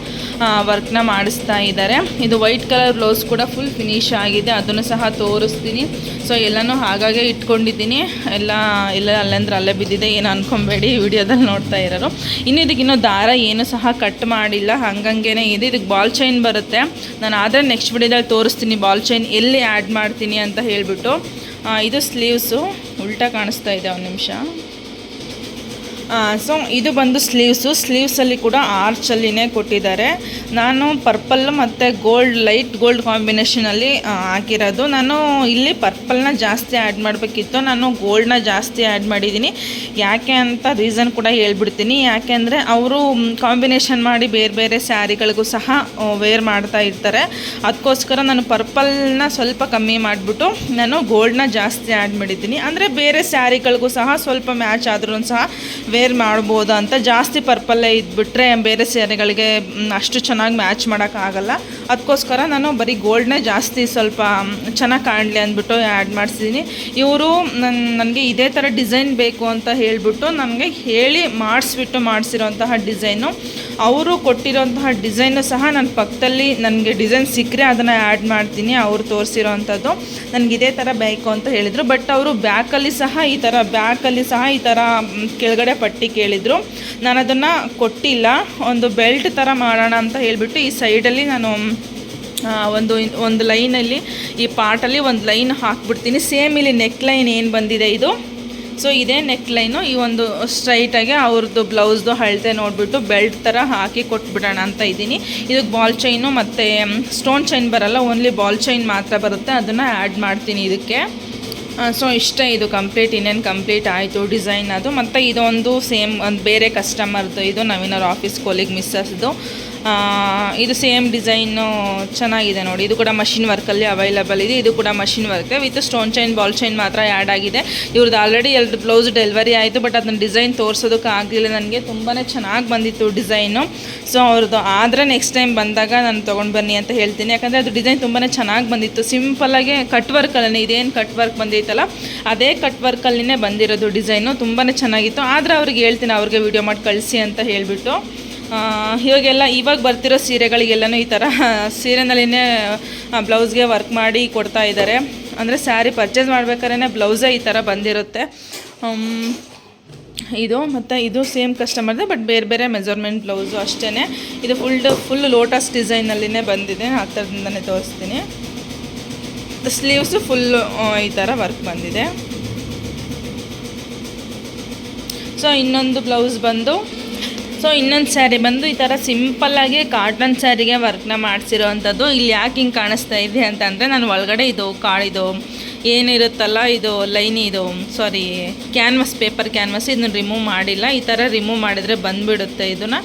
ವರ್ಕ್ನ ಮಾಡಿಸ್ತಾ ಇದ್ದಾರೆ. ಇದು ವೈಟ್ ಕಲರ್ ಬ್ಲೌಸ್ ಕೂಡ ಫುಲ್ ಫಿನಿಶ್ ಆಗಿದೆ. ಅದನ್ನು ಸಹ ತೋರಿಸ್ತೀನಿ. ಸೊ ಎಲ್ಲನೂ ಹಾಗಾಗೆ ಇಟ್ಕೊಂಡಿದ್ದೀನಿ. ಎಲ್ಲ ಎಲ್ಲ ಅಲ್ಲಂದ್ರೆ ಅಲ್ಲೇ ಬಿದ್ದಿದೆ. ಏನು ಅನ್ಕೊಬೇಡಿ ವಿಡಿಯೋದಲ್ಲಿ ನೋಡ್ತಾ ಇರೋರು. ಇನ್ನು ಇದಕ್ಕೆ ದಾರ ಏನು ಸಹ ಕಟ್ ಮಾಡಿಲ್ಲ. ಹಂಗಂಗೆ ಇದೆ. ಇದಕ್ಕೆ ಬಾಲ್ ಚೈನ್ ಬರುತ್ತೆ. ನಾನು ಆದರೆ ನೆಕ್ಸ್ಟ್ ವಿಡಿಯೋದಲ್ಲಿ ತೋರಿಸ್ತೀನಿ ಬಾಲ್ ಚೈನ್ ಎಲ್ಲಿ ಆ್ಯಡ್ ಮಾಡ್ತೀನಿ ಅಂತ ಹೇಳಿಬಿಟ್ಟು. ಇದು ಸ್ಲೀವ್ಸು ಉಲ್ಟಾ ಕಾಣಿಸ್ತಾ ಇದೆ. ಒಂದು ನಿಮಿಷ. ಸೊ ಇದು ಬಂದು ಸ್ಲೀವ್ಸು ಸ್ಲೀವ್ಸಲ್ಲಿ ಕೂಡ ಆರ್ಚಲ್ಲಿನೇ ಕೊಟ್ಟಿದ್ದಾರೆ. ನಾನು ಪರ್ಪಲ್ ಮತ್ತು ಗೋಲ್ಡ್ ಲೈಟ್ ಗೋಲ್ಡ್ ಕಾಂಬಿನೇಷನಲ್ಲಿ ಹಾಕಿರೋದು. ನಾನು ಇಲ್ಲಿ ಪರ್ಪಲ್ನ ಜಾಸ್ತಿ ಆ್ಯಡ್ ಮಾಡಬೇಕಿತ್ತು. ನಾನು ಗೋಲ್ಡ್ನ ಜಾಸ್ತಿ ಆ್ಯಡ್ ಮಾಡಿದ್ದೀನಿ. ಯಾಕೆ ಅಂತ ರೀಸನ್ ಕೂಡ ಹೇಳ್ಬಿಡ್ತೀನಿ. ಯಾಕೆ ಅಂದರೆ ಅವರು ಕಾಂಬಿನೇಷನ್ ಮಾಡಿ ಬೇರೆ ಬೇರೆ ಸ್ಯಾರಿಗಳಿಗೂ ಸಹ ವೇರ್ ಮಾಡ್ತಾ ಇರ್ತಾರೆ. ಅದಕ್ಕೋಸ್ಕರ ನಾನು ಪರ್ಪಲ್ನ ಸ್ವಲ್ಪ ಕಮ್ಮಿ ಮಾಡಿಬಿಟ್ಟು ನಾನು ಗೋಲ್ಡ್ನ ಜಾಸ್ತಿ ಆ್ಯಡ್ ಮಾಡಿದ್ದೀನಿ. ಅಂದರೆ ಬೇರೆ ಸ್ಯಾರಿಗಳಿಗೂ ಸಹ ಸ್ವಲ್ಪ ಮ್ಯಾಚ್ ಆದರೂ ಸಹ ವೇರ್ ಮಾಡ್ಬೋದು ಅಂತ ಜಾಸ್ತಿ ಪರ್ಪಲ್ಲೇ ಇದ್ಬಿಟ್ರೆ ಬೇರೆ ಸೀರೆಗಳಿಗೆ ಅಷ್ಟು ಚೆನ್ನಾಗಿ ಮ್ಯಾಚ್ ಮಾಡೋಕ್ಕಾಗಲ್ಲ ಅದಕ್ಕೋಸ್ಕರ ನಾನು ಬರೀ ಗೋಲ್ಡ್ನೇ ಜಾಸ್ತಿ ಸ್ವಲ್ಪ ಚೆನ್ನಾಗಿ ಕಾಣಲಿ ಅಂದ್ಬಿಟ್ಟು ಆ್ಯಡ್ ಮಾಡಿಸಿದ್ದೀನಿ ಇವರು ನನ್ನ ನನಗೆ ಇದೇ ಥರ ಡಿಸೈನ್ ಬೇಕು ಅಂತ ಹೇಳಿಬಿಟ್ಟು ನನಗೆ ಹೇಳಿ ಮಾಡಿಸ್ಬಿಟ್ಟು ಮಾಡಿಸಿರೋಂತಹ ಡಿಸೈನು. ಅವರು ಕೊಟ್ಟಿರೋಂತಹ ಡಿಸೈನು ಸಹ ನನ್ನ ಪಕ್ಕದಲ್ಲಿ ನನಗೆ ಡಿಸೈನ್ ಸಿಕ್ಕರೆ ಅದನ್ನು ಆ್ಯಡ್ ಮಾಡ್ತೀನಿ, ಅವ್ರು ತೋರಿಸಿರೋ ಅಂಥದ್ದು ನನಗೆ ಇದೇ ಥರ ಬೇಕು ಅಂತ ಹೇಳಿದರು. ಬಟ್ ಅವರು ಬ್ಯಾಕಲ್ಲಿ ಸಹ ಈ ಥರ ಬ್ಯಾಕಲ್ಲಿ ಸಹ ಈ ಥರ ಕೆಳಗಡೆ ಪಟ್ಟಿ ಕೇಳಿದರು. ನಾನು ಅದನ್ನು ಕೊಟ್ಟಿಲ್ಲ. ಒಂದು ಬೆಲ್ಟ್ ಥರ ಮಾಡೋಣ ಅಂತ ಹೇಳಿಬಿಟ್ಟು ಈ ಸೈಡಲ್ಲಿ ನಾನು ಒಂದು ಒಂದು ಲೈನಲ್ಲಿ ಈ ಪಾರ್ಟಲ್ಲಿ ಒಂದು ಲೈನ್ ಹಾಕ್ಬಿಡ್ತೀನಿ. ಸೇಮ್ ಇಲ್ಲಿ ನೆಕ್ ಲೈನ್ ಏನು ಬಂದಿದೆ ಇದು. ಸೊ ಇದೇ ನೆಕ್ ಲೈನು ಈ ಒಂದು ಸ್ಟ್ರೈಟಾಗಿ ಅವ್ರದ್ದು ಬ್ಲೌಸ್ದು ಅಳತೆ ನೋಡಿಬಿಟ್ಟು ಬೆಲ್ಟ್ ಥರ ಹಾಕಿ ಕೊಟ್ಬಿಡೋಣ ಅಂತ ಇದ್ದೀನಿ. ಇದಕ್ಕೆ ಬಾಲ್ ಚೈನು ಮತ್ತು ಸ್ಟೋನ್ ಚೈನ್ ಬರಲ್ಲ ಓನ್ಲಿ ಬಾಲ್ ಚೈನ್ ಮಾತ್ರ ಬರುತ್ತೆ. ಅದನ್ನು ಆ್ಯಡ್ ಮಾಡ್ತೀನಿ ಇದಕ್ಕೆ. ಸೊ ಇಷ್ಟ ಇದು ಕಂಪ್ಲೀಟ್ ಇನ್ನೇನು ಕಂಪ್ಲೀಟ್ ಆಯಿತು ಡಿಸೈನ್ ಅದು. ಮತ್ತು ಇದೊಂದು ಸೇಮ್ ಒಂದು ಬೇರೆ ಕಸ್ಟಮರ್ದು ಇದು ನವೀನವ್ರ ಆಫೀಸ್ ಕೋಲಿಗ್ ಮಿಸ್ಸಸ್ದು ಇದು ಸೇಮ್ ಡಿಸೈನು ಚೆನ್ನಾಗಿದೆ ನೋಡಿ. ಇದು ಕೂಡ ಮಷಿನ್ ವರ್ಕಲ್ಲಿ ಅವೈಲಬಲ್ ಇದೆ. ಇದು ಕೂಡ machine work. With stone chain, ball chain ಮಾತ್ರ ಆ್ಯಡ್ ಆಗಿದೆ. ಇವ್ರದ್ದು ಆಲ್ರೆಡಿ ಎರಡು ಬ್ಲೌಸ್ ಡೆಲಿವರಿ ಆಯಿತು ಬಟ್ ಅದನ್ನ ಡಿಸೈನ್ ತೋರಿಸೋದಕ್ಕೆ ಆಗಲಿಲ್ಲ. ನನಗೆ ತುಂಬಾ ಚೆನ್ನಾಗಿ ಬಂದಿತ್ತು ಡಿಸೈನು. ಸೊ ಅವ್ರದ್ದು ಆದರೆ ನೆಕ್ಸ್ಟ್ ಟೈಮ್ ಬಂದಾಗ ನಾನು ತೊಗೊಂಡು ಬನ್ನಿ ಅಂತ ಹೇಳ್ತೀನಿ. ಯಾಕಂದರೆ ಅದು ಡಿಸೈನ್ ತುಂಬಾ ಚೆನ್ನಾಗಿ ಬಂದಿತ್ತು. ಸಿಂಪಲ್ಲಾಗಿ ಕಟ್ ವರ್ಕಲ್ಲೇ ಇದೇನು ಕಟ್ ವರ್ಕ್ ಬಂದೈತಲ್ಲ, ಅದೇ ಕಟ್ ವರ್ಕಲ್ಲಿನೇ ಬಂದಿರೋದು ಡಿಸೈನು. ತುಂಬಾ ಚೆನ್ನಾಗಿತ್ತು. ಆದರೆ ಅವ್ರಿಗೆ ಹೇಳ್ತೀನಿ, ಅವ್ರಿಗೆ ವಿಡಿಯೋ ಮಾಡಿ ಕಳಿಸಿ ಅಂತ ಹೇಳಿಬಿಟ್ಟು. ಇವಾಗೆಲ್ಲ ಇವಾಗ ಬರ್ತಿರೋ ಸೀರೆಗಳಿಗೆಲ್ಲನೂ ಈ ಥರ ಸೀರೆನಲ್ಲಿನೇ ಬ್ಲೌಸ್ಗೆ ವರ್ಕ್ ಮಾಡಿ ಕೊಡ್ತಾ ಇದ್ದಾರೆ ಅಂದರೆ ಸ್ಯಾರಿ ಪರ್ಚೇಸ್ ಮಾಡ್ಬೇಕಾದ್ರೆ ಬ್ಲೌಸೇ ಈ ಥರ ಬಂದಿರುತ್ತೆ. ಇದು ಮತ್ತು ಇದು ಸೇಮ್ ಕಸ್ಟಮರ್ದೆ ಬಟ್ ಬೇರೆ ಬೇರೆ ಮೆಜರ್ಮೆಂಟ್ ಬ್ಲೌಸು ಅಷ್ಟೇ ಇದು ಫುಲ್ ಫುಲ್ ಲೋಟಸ್ ಡಿಸೈನಲ್ಲಿನೇ ಬಂದಿದೆ. ಆ ಥರದಿಂದನೇ ತೋರಿಸ್ತೀನಿ. ಸ್ಲೀವ್ಸು ಫುಲ್ಲು ಈ ಥರ ವರ್ಕ್ ಬಂದಿದೆ. ಸೊ ಇನ್ನೊಂದು ಬ್ಲೌಸ್ ಬಂದು ಸೊ ಇನ್ನೊಂದು ಸ್ಯಾರಿ ಬಂದು ಈ ಥರ ಸಿಂಪಲ್ಲಾಗಿ ಕಾಟನ್ ಸ್ಯಾರಿಗೆ ವರ್ಕ್ನ ಮಾಡಿಸಿರೋ ಅಂಥದ್ದು ಇಲ್ಲಿ ಯಾಕೆ ಹಿಂಗೆ ಕಾಣಿಸ್ತಾ ಇದೆ ಅಂತಂದರೆ ನಾನು ಒಳಗಡೆ ಇದು ಕಾಳಿದು ಏನಿರುತ್ತಲ್ಲ ಇದು ಲೈನ್ ಇದು ಸಾರಿ ಕ್ಯಾನ್ವಸ್ ಪೇಪರ್ ಕ್ಯಾನ್ವಸ್ ಇದನ್ನ ರಿಮೂವ್ ಮಾಡಿಲ್ಲ. ಈ ಥರ ರಿಮೂವ್ ಮಾಡಿದರೆ ಬಂದುಬಿಡುತ್ತೆ ಇದನ್ನು.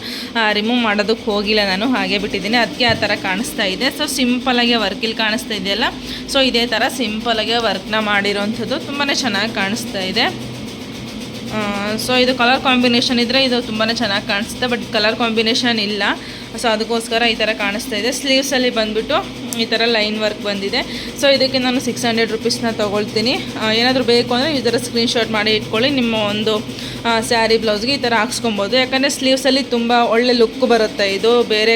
ರಿಮೂವ್ ಮಾಡೋದಕ್ಕೆ ಹೋಗಿಲ್ಲ ನಾನು, ಹಾಗೆ ಬಿಟ್ಟಿದ್ದೀನಿ. ಅದಕ್ಕೆ ಆ ಥರ ಕಾಣಿಸ್ತಾ ಇದೆ. ಸೊ ಸಿಂಪಲಾಗಿ ವರ್ಕಿಲ್ಲಿ ಕಾಣಿಸ್ತಾ ಇದೆಯಲ್ಲ. ಸೊ ಇದೇ ಥರ ಸಿಂಪಲಾಗಿ ವರ್ಕ್ನ ಮಾಡಿರೋವಂಥದ್ದು ತುಂಬಾ ಚೆನ್ನಾಗಿ ಕಾಣಿಸ್ತಾ ಇದೆ. ಸೊ ಇದು ಕಲರ್ ಕಾಂಬಿನೇಷನ್ ಇದ್ರೆ ಇದು ತುಂಬಾ ಚೆನ್ನಾಗಿ ಕಾಣಿಸುತ್ತೆ ಬಟ್ ಕಲರ್ ಕಾಂಬಿನೇಷನ್ ಇಲ್ಲ. ಸೊ ಅದಕ್ಕೋಸ್ಕರ ಈ ಥರ ಕಾಣಿಸ್ತಾ ಇದೆ. ಸ್ಲೀವ್ಸಲ್ಲಿ ಬಂದುಬಿಟ್ಟು ಈ ಥರ ಲೈನ್ ವರ್ಕ್ ಬಂದಿದೆ. ಸೊ ಇದಕ್ಕೆ ನಾನು ಸಿಕ್ಸ್ ಹಂಡ್ರೆಡ್ ರುಪೀಸ್ನ ತೊಗೊಳ್ತೀನಿ. ಏನಾದರೂ ಬೇಕು ಅಂದರೆ ಈ ಥರ ಸ್ಕ್ರೀನ್ಶಾಟ್ ಮಾಡಿ ಇಟ್ಕೊಳ್ಳಿ. ನಿಮ್ಮ ಒಂದು ಸ್ಯಾರಿ ಬ್ಲೌಸ್ಗೆ ಈ ಥರ ಹಾಕ್ಸ್ಕೊಬೋದು. ಯಾಕಂದರೆ ಸ್ಲೀವ್ಸಲ್ಲಿ ತುಂಬ ಒಳ್ಳೆ ಲುಕ್ ಬರುತ್ತೆ ಇದು. ಬೇರೆ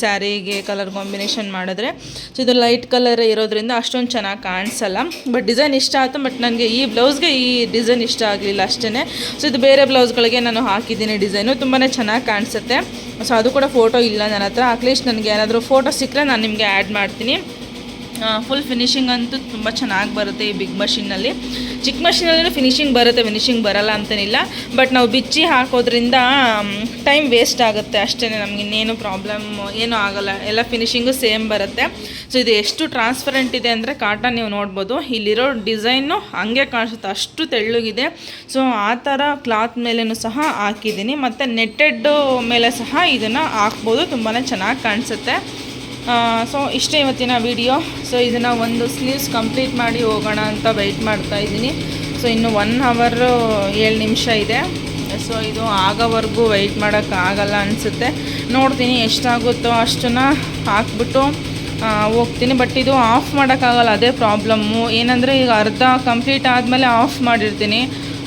ಸ್ಯಾರಿಗೆ ಕಲರ್ ಕಾಂಬಿನೇಷನ್ ಮಾಡಿದ್ರೆ. ಸೊ ಇದು ಲೈಟ್ ಕಲರ್ ಇರೋದ್ರಿಂದ ಅಷ್ಟೊಂದು ಚೆನ್ನಾಗಿ ಕಾಣಿಸಲ್ಲ. ಬಟ್ ಡಿಸೈನ್ ಇಷ್ಟ ಆಯಿತು. ಬಟ್ ನನಗೆ ಈ ಬ್ಲೌಸ್ಗೆ ಈ ಡಿಸೈನ್ ಇಷ್ಟ ಆಗಲಿಲ್ಲ ಅಷ್ಟೇ ಸೊ ಇದು ಬೇರೆ ಬ್ಲೌಸ್ಗಳಿಗೆ ನಾನು ಹಾಕಿದ್ದೀನಿ ಡಿಸೈನು ತುಂಬಾ ಚೆನ್ನಾಗಿ ಕಾಣಿಸುತ್ತೆ. ಸೊ ಅದು ಕೂಡ ಫೋಟೋ ಇಲ್ಲ ನನ್ನ ಹತ್ರ. ಅಟ್ಲೀಸ್ಟ್ ನನಗೆ ಏನಾದರೂ ಫೋಟೋ ಸಿಕ್ಕರೆ ನಾನು ನಿಮಗೆ ಆ್ಯಡ್ ಮಾಡ್ತೀನಿ. ಫುಲ್ ಫಿನಿಶಿಂಗ್ ಅಂತೂ ತುಂಬ ಚೆನ್ನಾಗಿ ಬರುತ್ತೆ ಈ ಬಿಗ್ ಮಷಿನಲ್ಲಿ ಚಿಕ್ಕ ಮಷಿನಲ್ಲಿ ಫಿನಿಶಿಂಗ್ ಬರುತ್ತೆ ಫಿನಿಶಿಂಗ್ ಬರಲ್ಲ ಅಂತೇನಿಲ್ಲ. ಬಟ್ ನಾವು ಬಿಚ್ಚಿ ಹಾಕೋದ್ರಿಂದ ಟೈಮ್ ವೇಸ್ಟ್ ಆಗುತ್ತೆ ಅಷ್ಟೇ ನಮಗೆ, ಇನ್ನೇನು ಪ್ರಾಬ್ಲಮ್ ಏನೂ ಆಗಲ್ಲ. ಎಲ್ಲ ಫಿನಿಶಿಂಗು ಸೇಮ್ ಬರುತ್ತೆ. ಸೊ ಇದು ಎಷ್ಟು ಟ್ರಾನ್ಸ್ಪರೆಂಟ್ ಇದೆ ಅಂದರೆ ಕಾಟನ್ ನೀವು ನೋಡ್ಬೋದು. ಇಲ್ಲಿರೋ ಡಿಸೈನು ಹಂಗೆ ಕಾಣಿಸುತ್ತೆ, ಅಷ್ಟು ತೆಳ್ಳಗಿದೆ. ಸೊ ಆ ಥರ ಕ್ಲಾತ್ ಮೇಲೆಯೂ ಸಹ ಹಾಕಿದ್ದೀನಿ. ಮತ್ತು ನೆಟ್ಟೆಡ್ ಮೇಲೆ ಸಹ ಇದನ್ನು ಹಾಕ್ಬೋದು ತುಂಬಾ ಚೆನ್ನಾಗಿ ಕಾಣಿಸುತ್ತೆ. ಸೊ ಇಷ್ಟೇ ಇವತ್ತಿನ ವಿಡಿಯೋ ಸೊ ಇದನ್ನು ಒಂದು ಸ್ಲೀವ್ಸ್ ಕಂಪ್ಲೀಟ್ ಮಾಡಿ ಹೋಗೋಣ ಅಂತ ವೆಯ್ಟ್ ಮಾಡ್ತಾ ಇದ್ದೀನಿ. ಸೊ ಇನ್ನು ಒನ್ ಅವರು ಏಳು ನಿಮಿಷ ಇದೆ. ಸೊ ಇದು ಆಗೋವರೆಗೂ ವೆಯ್ಟ್ ಮಾಡೋಕ್ಕಾಗಲ್ಲ ಅನಿಸುತ್ತೆ. ನೋಡ್ತೀನಿ ಎಷ್ಟಾಗುತ್ತೋ ಅಷ್ಟನ್ನು ಹಾಕ್ಬಿಟ್ಟು ಹೋಗ್ತೀನಿ. ಬಟ್ ಇದು ಆಫ್ ಮಾಡೋಕ್ಕಾಗಲ್ಲ ಅದೇ ಪ್ರಾಬ್ಲಮ್ಮು ಏನಂದರೆ ಈಗ ಅರ್ಧ ಕಂಪ್ಲೀಟ್ ಆದಮೇಲೆ ಆಫ್ ಮಾಡಿರ್ತೀನಿ.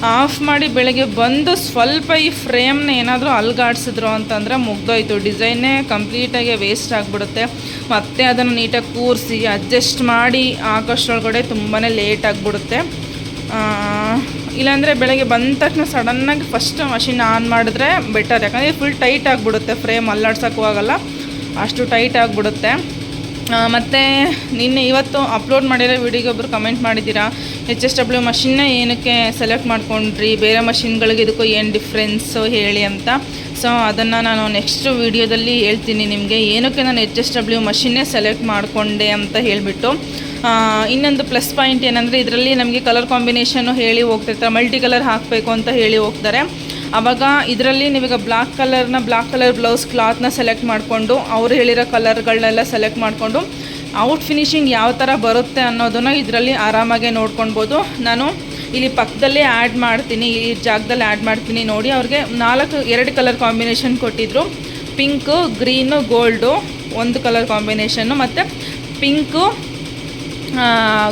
ಆಫ್ ಮಾಡಿ ಬೆಳಗ್ಗೆ ಬಂದು ಸ್ವಲ್ಪ ಈ ಫ್ರೇಮ್ನ ಏನಾದರೂ ಅಲ್ಗಾಡ್ಸಿದ್ರು ಅಂತಂದರೆ ಮುಗ್ದೋಯ್ತು. ಡಿಸೈನೇ ಕಂಪ್ಲೀಟಾಗಿ ವೇಸ್ಟ್ ಆಗಿಬಿಡುತ್ತೆ. ಮತ್ತೆ ಅದನ್ನು ನೀಟಾಗಿ ಕೂರಿಸಿ ಅಡ್ಜಸ್ಟ್ ಮಾಡಿ ಹಾಕೋಷ್ಟ್ರೊಳಗಡೆ ತುಂಬಾ ಲೇಟ್ ಆಗಿಬಿಡುತ್ತೆ. ಇಲ್ಲಾಂದರೆ ಬೆಳಗ್ಗೆ ಬಂದ ತಕ್ಷಣ ಸಡನ್ನಾಗಿ ಫಸ್ಟ್ ಮಷಿನ್ ಆನ್ ಮಾಡಿದ್ರೆ ಬೆಟರ್ ಯಾಕಂದರೆ ಫುಲ್ ಟೈಟ್ ಆಗಿಬಿಡುತ್ತೆ ಫ್ರೇಮ್ ಅಲ್ಲಾಡ್ಸೋಕ್ಕೂ ಆಗಲ್ಲ. ಅಷ್ಟು ಟೈಟ್ ಆಗಿಬಿಡುತ್ತೆ. ಮತ್ತು ನಿನ್ನೆ ಇವತ್ತು ಅಪ್ಲೋಡ್ ಮಾಡಿರೋ ವಿಡಿಯೋಗೆ ಒಬ್ಬರು ಕಮೆಂಟ್ ಮಾಡಿದ್ದೀರಾ? ಎಚ್ ಎಸ್ ಡಬ್ಲ್ಯೂ ಮಷಿನ್ನ ಏನಕ್ಕೆ ಸೆಲೆಕ್ಟ್ ಮಾಡ್ಕೊಂಡ್ರಿ? ಬೇರೆ ಮಷಿನ್ಗಳಿಗೆ ಇದಕ್ಕೂ ಏನು ಡಿಫ್ರೆನ್ಸು ಹೇಳಿ ಅಂತ. ಸೊ ಅದನ್ನು ನಾನು ನೆಕ್ಸ್ಟ್ ವೀಡಿಯೋದಲ್ಲಿ ಹೇಳ್ತೀನಿ ನಿಮಗೆ. ಏನಕ್ಕೆ ನಾನು ಎಚ್ ಎಸ್ ಡಬ್ಲ್ಯೂ ಮಷಿನ್ನೇ ಸೆಲೆಕ್ಟ್ ಮಾಡಿಕೊಂಡೆ ಅಂತ ಹೇಳಿಬಿಟ್ಟು. ಇನ್ನೊಂದು ಪ್ಲಸ್ ಪಾಯಿಂಟ್ ಏನಂದರೆ, ಇದರಲ್ಲಿ ನಮಗೆ ಕಲರ್ ಕಾಂಬಿನೇಷನ್ನು ಹೇಳಿ ಹೋಗ್ತಿರ್ತಾರೆ. ಮಲ್ಟಿ ಕಲರ್ ಹಾಕಬೇಕು ಅಂತ ಹೇಳಿ ಹೋಗ್ತಾರೆ. ಆವಾಗ ಇದರಲ್ಲಿ ನೀವೀಗ ಬ್ಲಾಕ್ ಕಲರ್ನ ಬ್ಲ್ಯಾಕ್ ಕಲರ್ ಬ್ಲೌಸ್ ಕ್ಲಾತ್ನ ಸೆಲೆಕ್ಟ್ ಮಾಡಿಕೊಂಡು, ಅವ್ರು ಹೇಳಿರೋ ಕಲರ್ಗಳನ್ನೆಲ್ಲ ಸೆಲೆಕ್ಟ್ ಮಾಡಿಕೊಂಡು, ಔಟ್ ಫಿನಿಶಿಂಗ್ ಯಾವ ಥರ ಬರುತ್ತೆ ಅನ್ನೋದನ್ನು ಇದರಲ್ಲಿ ಆರಾಮಾಗೆ ನೋಡ್ಕೊಳ್ಬೋದು. ನಾನು ಇಲ್ಲಿ ಪಕ್ಕದಲ್ಲೇ ಆ್ಯಡ್ ಮಾಡ್ತೀನಿ, ಈ ಜಾಗದಲ್ಲಿ ಆ್ಯಡ್ ಮಾಡ್ತೀನಿ ನೋಡಿ, ಅವ್ರಿಗೆ ನಾಲ್ಕು, ಎರಡು ಕಲರ್ ಕಾಂಬಿನೇಷನ್ ಕೊಟ್ಟಿದ್ದರು ಪಿಂಕು, ಗ್ರೀನು, ಗೋಲ್ಡು, ಒಂದು ಕಲರ್ ಕಾಂಬಿನೇಷನ್ನು ಮತ್ತು ಪಿಂಕು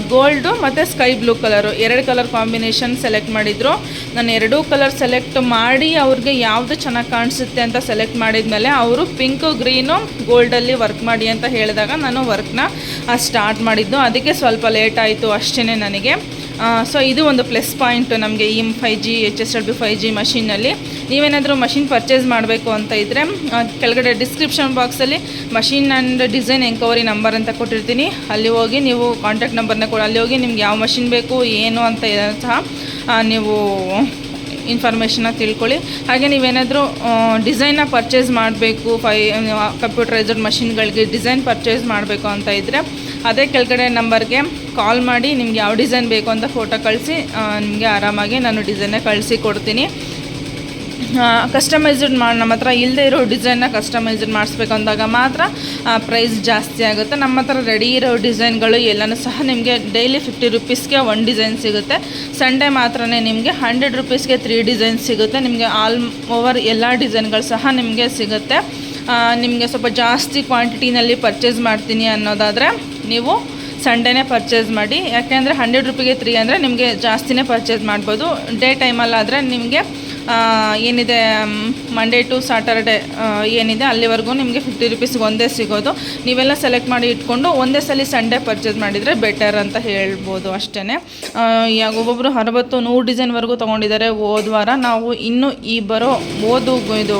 ಗೋಲ್ಡು ಮತ್ತು ಸ್ಕೈ ಬ್ಲೂ ಕಲರು ಎರಡು ಕಲರ್ ಕಾಂಬಿನೇಷನ್ ಸೆಲೆಕ್ಟ್ ಮಾಡಿದರು. ನಾನು ಎರಡೂ ಕಲರ್ ಸೆಲೆಕ್ಟ್ ಮಾಡಿ ಅವ್ರಿಗೆ ಯಾವುದು ಚೆನ್ನಾಗಿ ಕಾಣಿಸುತ್ತೆ ಅಂತ ಸೆಲೆಕ್ಟ್ ಮಾಡಿದ್ಮೇಲೆ ಅವರು ಪಿಂಕು ಗ್ರೀನು ಗೋಲ್ಡಲ್ಲಿ ವರ್ಕ್ ಮಾಡಿ ಅಂತ ಹೇಳಿದಾಗ ನಾನು ವರ್ಕ್ನ ಸ್ಟಾರ್ಟ್ ಮಾಡಿದ್ದು. ಅದಕ್ಕೆ ಸ್ವಲ್ಪ ಲೇಟ್ ಆಯಿತು ಅಷ್ಟೇ ನನಗೆ. ಸೊ ಇದು ಒಂದು ಪ್ಲಸ್ ಪಾಯಿಂಟ್ ನಮಗೆ ಇಮ್ ಫೈ ಜಿ ಎಚ್ ಎಸ್ ಡಬ್ಲ್ಯೂ ಫೈ ಜಿ ಮಷಿನಲ್ಲಿ ನೀವೇನಾದರೂ ಮಷಿನ್ ಪರ್ಚೇಸ್ ಮಾಡಬೇಕು ಅಂತ ಇದ್ದರೆ ಕೆಳಗಡೆ ಡಿಸ್ಕ್ರಿಪ್ಷನ್ ಬಾಕ್ಸಲ್ಲಿ machine and design enquiry number ಅಂತ ಕೊಟ್ಟಿರ್ತೀನಿ. ಅಲ್ಲಿ ಹೋಗಿ ನೀವು ಕಾಂಟ್ಯಾಕ್ಟ್ ನಂಬರ್ನ ಕೊಡಿ ಅಲ್ಲಿ ಹೋಗಿ ನಿಮ್ಗೆ ಯಾವ ಮಷಿನ್ ಬೇಕು, ಏನು ಅಂತ ಸಹ ನೀವು ಇನ್ಫಾರ್ಮೇಷನ್ನ ತಿಳ್ಕೊಳ್ಳಿ. ಹಾಗೆ ನೀವೇನಾದರೂ ಡಿಸೈನ್ನ ಪರ್ಚೇಸ್ ಮಾಡಬೇಕು, ಫೈ ಕಂಪ್ಯೂಟರೈಸ್ಡ್ ಮಷಿನ್ಗಳಿಗೆ ಡಿಸೈನ್ ಪರ್ಚೇಸ್ ಮಾಡಬೇಕು ಅಂತ ಇದ್ದರೆ ಅದೇ ಕೆಳಗಡೆ ನಂಬರ್ಗೆ ಕಾಲ್ ಮಾಡಿ, ನಿಮ್ಗೆ ಯಾವ ಡಿಸೈನ್ ಬೇಕು ಅಂತ ಫೋಟೋ ಕಳಿಸಿ ನಿಮಗೆ ಆರಾಮಾಗಿ ನಾನು ಡಿಸೈನೇ ಕಳಿಸಿ ಕೊಡ್ತೀನಿ. ಕಸ್ಟಮೈಸ್ಡ್ ಮಾಡಿ ನಮ್ಮ ಹತ್ರ ಇಲ್ಲದೆ ಇರೋ ಡಿಸೈನ್ನ ಕಸ್ಟಮೈಸ್ಡ್ ಮಾಡಿಸ್ಬೇಕು ಅಂದಾಗ ಮಾತ್ರ ಪ್ರೈಸ್ ಜಾಸ್ತಿ ಆಗುತ್ತೆ. ನಮ್ಮ ಹತ್ರ ರೆಡಿ ಇರೋ ಡಿಸೈನ್ಗಳು ಎಲ್ಲನೂ ಸಹ ನಿಮಗೆ ಡೈಲಿ ಫಿಫ್ಟಿ ರುಪೀಸ್ಗೆ ಒನ್ ಡಿಸೈನ್ ಸಿಗುತ್ತೆ. ಸಂಡೇ ಮಾತ್ರ ನಿಮಗೆ ಹಂಡ್ರೆಡ್ ರುಪೀಸ್ಗೆ ತ್ರೀ ಡಿಸೈನ್ ಸಿಗುತ್ತೆ. ನಿಮಗೆ ಆಲ್ ಓವರ್ ಎಲ್ಲ ಡಿಸೈನ್ಗಳು ಸಹ ನಿಮಗೆ ಸಿಗುತ್ತೆ. ನಿಮಗೆ ಸ್ವಲ್ಪ ಜಾಸ್ತಿ ಕ್ವಾಂಟಿಟಿನಲ್ಲಿ ಪರ್ಚೇಸ್ ಮಾಡ್ತೀನಿ ಅನ್ನೋದಾದರೆ ನೀವು ಸಂಡೇನೇ ಪರ್ಚೇಸ್ ಮಾಡಿ. ಯಾಕೆಂದರೆ ಹಂಡ್ರೆಡ್ ರುಪಿಗೆ ತ್ರೀ ಅಂದರೆ ನಿಮಗೆ ಜಾಸ್ತಿನೇ ಪರ್ಚೇಸ್ ಮಾಡ್ಬೋದು. ಡೇ ಟೈಮಲ್ಲಾದರೆ ನಿಮಗೆ ಏನಿದೆ ಮಂಡೇ ಟು ಸಾಟರ್ಡೆ ಏನಿದೆ, ಅಲ್ಲಿವರೆಗೂ ನಿಮಗೆ ಫಿಫ್ಟಿ ರುಪೀಸ್ಗೆ ಒಂದೇ ಸಿಗೋದು. ನೀವೆಲ್ಲ ಸೆಲೆಕ್ಟ್ ಮಾಡಿ ಇಟ್ಕೊಂಡು ಒಂದೇ ಸಲ ಸಂಡೇ ಪರ್ಚೇಸ್ ಮಾಡಿದರೆ ಬೆಟರ್ ಅಂತ ಹೇಳ್ಬೋದು ಅಷ್ಟೇ ಈಗ ಒಬ್ಬೊಬ್ಬರು ಅರವತ್ತು ನೂರು ಡಿಸೈನ್ವರೆಗೂ ತೊಗೊಂಡಿದ್ದಾರೆ ಹೋದ ವಾರ. ನಾವು ಇನ್ನೂ ಈ ಬರೋ ಓದು ಇದು,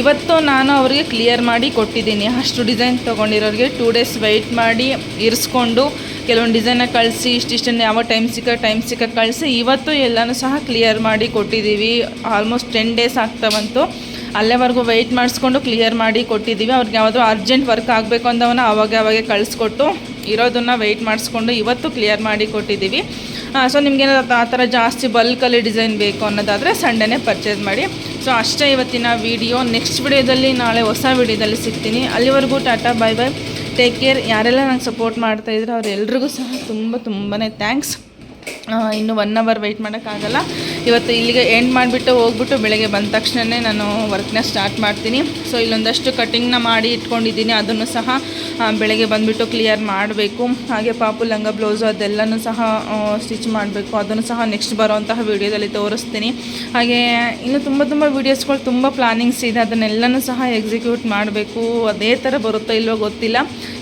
ಇವತ್ತು ನಾನು ಅವರಿಗೆ ಕ್ಲಿಯರ್ ಮಾಡಿ ಕೊಟ್ಟಿದ್ದೀನಿ. ಅಷ್ಟು ಡಿಸೈನ್ ತೊಗೊಂಡಿರೋರಿಗೆ ಟೂ ಡೇಸ್ ವೆಯ್ಟ್ ಮಾಡಿ ಇರಿಸ್ಕೊಂಡು ಕೆಲವೊಂದು ಡಿಸೈನ ಕಳಿಸಿ ಇಷ್ಟಿಷ್ಟನ್ನು ಯಾವ ಟೈಮ್ ಸಿಕ್ಕ ಟೈಮ್ ಸಿಕ್ಕ ಕಳಿಸಿ, ಇವತ್ತು ಎಲ್ಲನೂ ಸಹ ಕ್ಲಿಯರ್ ಮಾಡಿ ಕೊಟ್ಟಿದ್ದೀವಿ. ಆಲ್ಮೋಸ್ಟ್ ಟೆನ್ ಡೇಸ್ ಆಗ್ತಾ ಬಂತು. ಅಲ್ಲೇವರೆಗೂ ವೆಯ್ಟ್ ಮಾಡಿಸ್ಕೊಂಡು ಕ್ಲಿಯರ್ ಮಾಡಿ ಕೊಟ್ಟಿದ್ದೀವಿ. ಅವ್ರಿಗೆ ಯಾವುದೋ ಅರ್ಜೆಂಟ್ ವರ್ಕ್ ಆಗಬೇಕು ಅಂದವನ್ನ ಅವಾಗ ಅವಾಗೆ ಕಳಿಸ್ಕೊಟ್ಟು, ಇರೋದನ್ನು ವೆಯ್ಟ್ ಮಾಡಿಸ್ಕೊಂಡು ಇವತ್ತು ಕ್ಲಿಯರ್ ಮಾಡಿ ಕೊಟ್ಟಿದ್ದೀವಿ. ಸೊ ನಿಮಗೆ ಆ ಥರ ಜಾಸ್ತಿ ಬಲ್ಕಲ್ಲಿ ಡಿಸೈನ್ ಬೇಕು ಅನ್ನೋದಾದರೆ ಸಂಡೇನೇ ಪರ್ಚೇಸ್ ಮಾಡಿ. ಸೊ ಅಷ್ಟೇ ಇವತ್ತಿನ ವಿಡಿಯೋ ನೆಕ್ಸ್ಟ್ ವಿಡಿಯೋದಲ್ಲಿ ನಾಳೆ ಹೊಸ ವಿಡಿಯೋದಲ್ಲಿ ಸಿಗ್ತೀನಿ. ಅಲ್ಲಿವರೆಗೂ tata bye bye take care ಯಾರೆಲ್ಲ ನಂಗೆ ಸಪೋರ್ಟ್ ಮಾಡ್ತಾಯಿದ್ರು ಅವರೆಲ್ಲರಿಗೂ ಸಹ ತುಂಬ ತುಂಬಾ ಥ್ಯಾಂಕ್ಸ್ ಇನ್ನು ಒನ್ ಅವರ್ ವೆಯ್ಟ್ ಮಾಡೋಕ್ಕಾಗಲ್ಲ. ಇವತ್ತು ಇಲ್ಲಿಗೆ ಎಂಡ್ ಮಾಡಿಬಿಟ್ಟು ಹೋಗ್ಬಿಟ್ಟು ಬೆಳಗ್ಗೆ ಬಂದ ತಕ್ಷಣವೇ ನಾನು ವರ್ಕ್ನ ಸ್ಟಾರ್ಟ್ ಮಾಡ್ತೀನಿ. ಸೊ ಇಲ್ಲೊಂದಷ್ಟು ಕಟಿಂಗ್ನ ಮಾಡಿ ಇಟ್ಕೊಂಡಿದ್ದೀನಿ. ಅದನ್ನು ಸಹ ಬೆಳಗ್ಗೆ ಬಂದುಬಿಟ್ಟು ಕ್ಲಿಯರ್ ಮಾಡಬೇಕು. ಹಾಗೆ ಪಾಪು ಲಂಗ ಬ್ಲೌಸು ಅದೆಲ್ಲನೂ ಸಹ ಸ್ಟಿಚ್ ಮಾಡಬೇಕು. ಅದನ್ನು ಸಹ ನೆಕ್ಸ್ಟ್ ಬರೋವಂತಹ ವೀಡಿಯೋದಲ್ಲಿ ತೋರಿಸ್ತೀನಿ. ಹಾಗೆ, ಇನ್ನು ತುಂಬ ತುಂಬ ವೀಡಿಯೋಸ್ಗಳು ತುಂಬ ಪ್ಲಾನಿಂಗ್ಸ್ ಇದೆ. ಅದನ್ನೆಲ್ಲನೂ ಸಹ ಎಕ್ಸಿಕ್ಯೂಟ್ ಮಾಡಬೇಕು. ಅದೇ ಥರ ಬರುತ್ತೋ ಇಲ್ವೋ ಗೊತ್ತಿಲ್ಲ.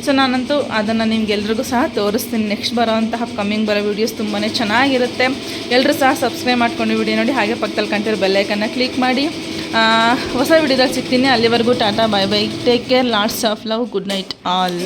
ಸೊ ನಾನಂತೂ ಅದನ್ನು ನಿಮ್ಗೆಲ್ರಿಗೂ ಸಹ ತೋರಿಸ್ತೀನಿ. ನೆಕ್ಸ್ಟ್ ಬರೋವಂತಹ ಕಮ್ಮಿಂಗ್ ಬರೋ ವೀಡಿಯೋಸ್ ತುಂಬಾ ಚೆನ್ನಾಗಿರುತ್ತೆ. ಎಲ್ಲರೂ ಸಹ ಸಬ್ಸ್ಕ್ರೈಬ್ ಮಾಡ್ಕೊಂಡು ವಿಡಿಯೋ ನೋಡಿ ಹಾಗೆ ಪಕ್ಕದಲ್ಲಿ ಕಂಟಿರೋ ಬೆಲ್ಲೈಕನ್ನ ಕ್ಲಿಕ್ ಮಾಡಿ. ಹೊಸ ವಿಡಿಯೋದಲ್ಲಿ ಸಿಗ್ತೀನಿ. ಅಲ್ಲಿವರೆಗೂ tata bye bye take care lots of love good night all